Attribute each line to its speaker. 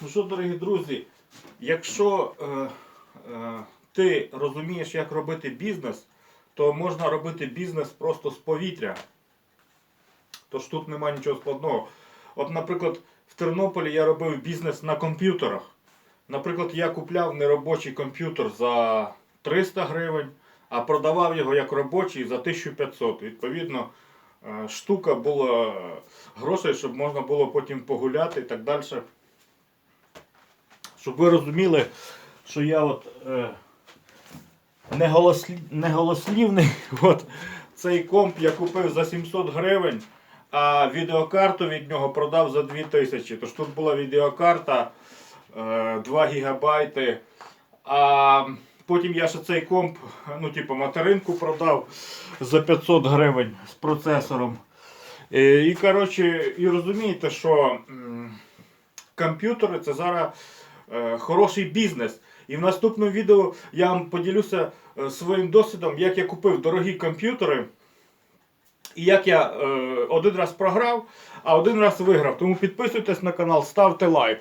Speaker 1: Ну що, дорогі друзі, якщо е, е, ти розумієш, як робити бізнес, то можна робити бізнес просто з повітря. Тож тут немає нічого складного. От, наприклад, в Тернополі я робив бізнес на комп'ютерах. Наприклад, я купляв неробочий комп'ютер за 300 гривень, а продавав його як робочий за 1500. Відповідно, е, штука була грошей, щоб можна було потім погуляти і так далі. Щоб ви розуміли, що я от е, не, голослі... не голослівний. От, цей комп я купив за 700 гривень, а відеокарту від нього продав за 2000. Тож тут була відеокарта е, 2 гігабайти. А потім я ще цей комп, ну, типу, материнку продав за 500 гривень з процесором. Е, І, коротше, і розумієте, що комп'ютери це зараз хороший бізнес. І в наступному відео я вам поділюся е, своїм досвідом, як я купив дорогі комп'ютери. І як я е, один раз програв, а один раз виграв. Тому підписуйтесь на канал, ставте лайк.